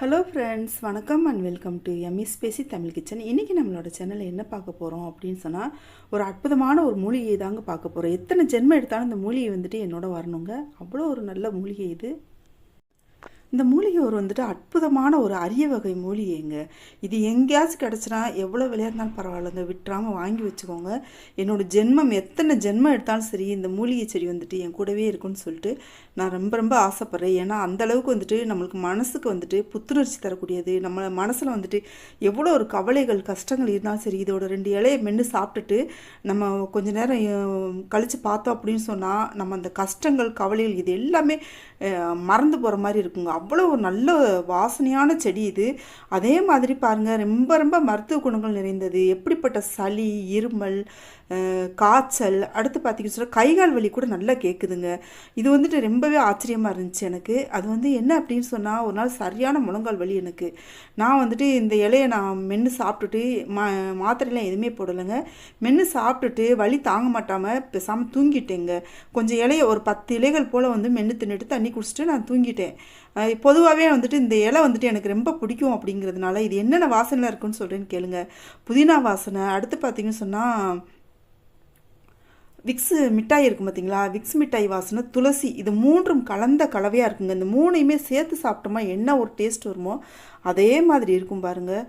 Hello friends வணக்கம் and welcome to EMIS பேசி Tamil kitchen இன்றைக்கி நம்மளோட சேனலில் என்ன பார்க்க போகிறோம் அப்படின்னு சொன்னால் ஒரு அற்புதமான ஒரு மூலிகை தாங்க பார்க்க போகிறோம் எத்தனை ஜென்மம் எடுத்தாலும் இந்த மூலிகை வந்துட்டு என்னோட வரணுங்க. அவ்வளோ ஒரு நல்ல மூலிகை இது. இந்த மூலிகை ஒரு வந்துட்டு அற்புதமான ஒரு அரிய வகை மூலிகைங்க. இது எங்கேயாச்சும் கிடச்சினா எவ்வளோ விலையாக இருந்தாலும் பரவாயில்லைங்க. விட்டுறாமல் வாங்கி வச்சுக்கோங்க. என்னோடய ஜென்மம் எத்தனை ஜென்மம் எடுத்தாலும் சரி இந்த மூலிகை செடி வந்துட்டு என் கூடவே இருக்குன்னு சொல்லிட்டு நான் ரொம்ப ரொம்ப ஆசைப்பட்றேன். ஏன்னா அந்த அளவுக்கு வந்துட்டு நம்மளுக்கு மனசுக்கு வந்துட்டு புத்துணர்ச்சி தரக்கூடியது. நம்ம மனசில் வந்துட்டு எவ்வளோ ஒரு கவலைகள் கஷ்டங்கள் இருந்தாலும் சரி இதோட ரெண்டு இலையை மென்று சாப்பிட்டுட்டு நம்ம கொஞ்ச நேரம் கழித்து பார்த்தோம் அப்படின்னு சொன்னால் நம்ம அந்த கஷ்டங்கள் கவலைகள் இது எல்லாமே மறந்து போகிற மாதிரி இருக்குங்க. அவ்வளோ ஒரு நல்ல வாசனையான செடி இது. அதே மாதிரி பாருங்கள் ரொம்ப ரொம்ப மருத்துவ குணங்கள் நிறைந்தது. எப்படிப்பட்ட சளி இருமல் காய்ச்சல் அடுத்து பார்த்திங்கன்னு சொன்னால் கைகால் வலி கூட நல்லா கேட்குதுங்க இது வந்துட்டு ரொம்பவே ஆச்சரியமாக இருந்துச்சு எனக்கு. அது வந்து என்ன அப்படின்னு சொன்னால் ஒரு நாள் சரியான முழங்கால் வலி எனக்கு. நான் வந்துட்டு இந்த இலையை நான் மென்று சாப்பிட்டுட்டு மா மாத்திரையெல்லாம் எதுவுமே போடலைங்க. மென்று சாப்பிட்டுட்டு வலி தாங்க மாட்டாமல் பேசாமல் தூங்கிட்டேங்க. கொஞ்சம் இலையை ஒரு பத்து இலைகள் போல் வந்து மென்று தின்னுட்டு தண்ணி குடிச்சிட்டு நான் தூங்கிட்டேன். பொதுவாகவே வந்துட்டு இந்த இலை வந்துட்டு எனக்கு ரொம்ப பிடிக்கும் அப்படிங்கிறதுனால இது என்னென்ன வாசனைலாம் இருக்குன்னு சொல்கிறேன்னு கேளுங்க. புதினா வாசனை அடுத்து பார்த்தீங்கன்னு சொன்னால் விக்ஸு மிட்டாய் இருக்கும் பார்த்தீங்களா விக்ஸ் மிட்டாய் வாசனை துளசி இது மூன்றும் கலந்த கலவையாக இருக்குங்க. இந்த மூணையுமே சேர்த்து சாப்பிட்டோமா என்ன ஒரு டேஸ்ட் வருமோ அதே மாதிரி இருக்கும் பாருங்கள்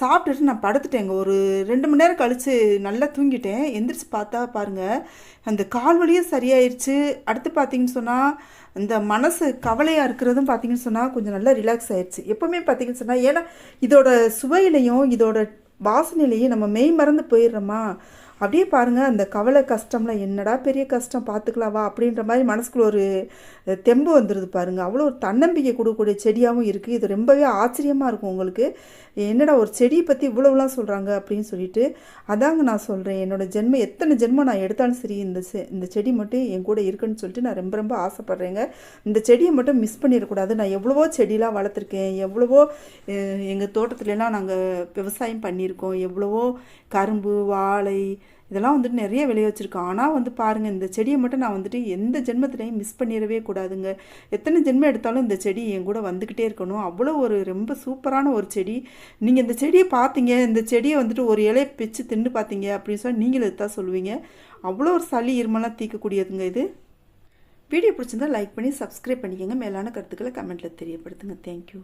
சாப்பிட்டுட்டு நான் படுத்துட்டேங்க. ஒரு ரெண்டு மணி நேரம் கழித்து நல்லா தூங்கிட்டேன். எந்திரிச்சு பார்த்தா பாருங்கள் அந்த கால் வலியே சரியாயிருச்சு. அடுத்து பார்த்தீங்கன்னு சொன்னால் இந்த மனசு கவலையாக இருக்கிறதும் பார்த்தீங்கன்னு சொன்னால் கொஞ்சம் நல்லா ரிலாக்ஸ் ஆயிடுச்சு எப்போவுமே பார்த்தீங்கன்னு சொன்னால் ஏன்னா இதோட சுவையிலையும் இதோட வாசனையிலையும் நம்ம மெய் மறந்து போயிடுறோமா? அப்படியே பாருங்கள் அந்த கவலை கஷ்டம்லாம் என்னடா பெரிய கஷ்டம் பார்த்துக்கலாவா அப்படின்ற மாதிரி மனசுக்குள்ள ஒரு தெம்பு வந்துடுது பாருங்கள் அவ்வளோ ஒரு தன்னம்பிக்கை கொடுக்கக்கூடிய செடியாகவும் இருக்குது இது ரொம்பவே ஆச்சரியமாக இருக்கும் உங்களுக்கு. என்னடா ஒரு செடியை பற்றி இவ்வளோலாம் சொல்கிறாங்க அப்படின்னு சொல்லிட்டு அதாங்க நான் சொல்கிறேன் என்னோடய ஜென்மம் எத்தனை ஜென்மம் நான் எடுத்தாலும் சரி இந்த செ இந்த செடி மட்டும் என் கூட இருக்குன்னு சொல்லிட்டு நான் ரொம்ப ரொம்ப ஆசைப்பட்றேங்க. இந்த செடியை மட்டும் மிஸ் பண்ணிடக்கூடாது. நான் எவ்வளவோ செடியெலாம் வளர்த்துருக்கேன். எவ்வளவோ எங்கள் தோட்டத்துலலாம் நாங்கள் விவசாயம் பண்ணியிருக்கோம். எவ்வளவோ கரும்பு வாழை இதெல்லாம் வந்துட்டு நிறைய விளைய வச்சுருக்கோம் ஆனால் வந்து பாருங்கள் இந்த செடியை மட்டும் நான் வந்துட்டு எந்த ஜென்மத்திலையும் மிஸ் பண்ணிடவே கூடாதுங்க. எத்தனை ஜென்மம் எடுத்தாலும் இந்த செடி என் கூட வந்துக்கிட்டே இருக்கணும். அவ்வளோ ஒரு ரொம்ப சூப்பரான ஒரு செடி. நீங்கள் இந்த செடியை பார்த்தீங்க இந்த செடியை வந்துட்டு ஒரு இலையை பிச்சு தின்னு பார்த்தீங்க அப்படின்னு சொல்லி நீங்களும் இதுதான் சொல்லுவீங்க. அவ்வளோ ஒரு சளி இருமலாம் தீர்க்கக்கூடியதுங்க இது. வீடியோ பிடிச்சிருந்தா லைக் பண்ணி சப்ஸ்கிரைப் பண்ணிக்கோங்க. மேலான கருத்துக்களை கமெண்ட்டில் தெரியப்படுத்துங்க. தேங்க்யூ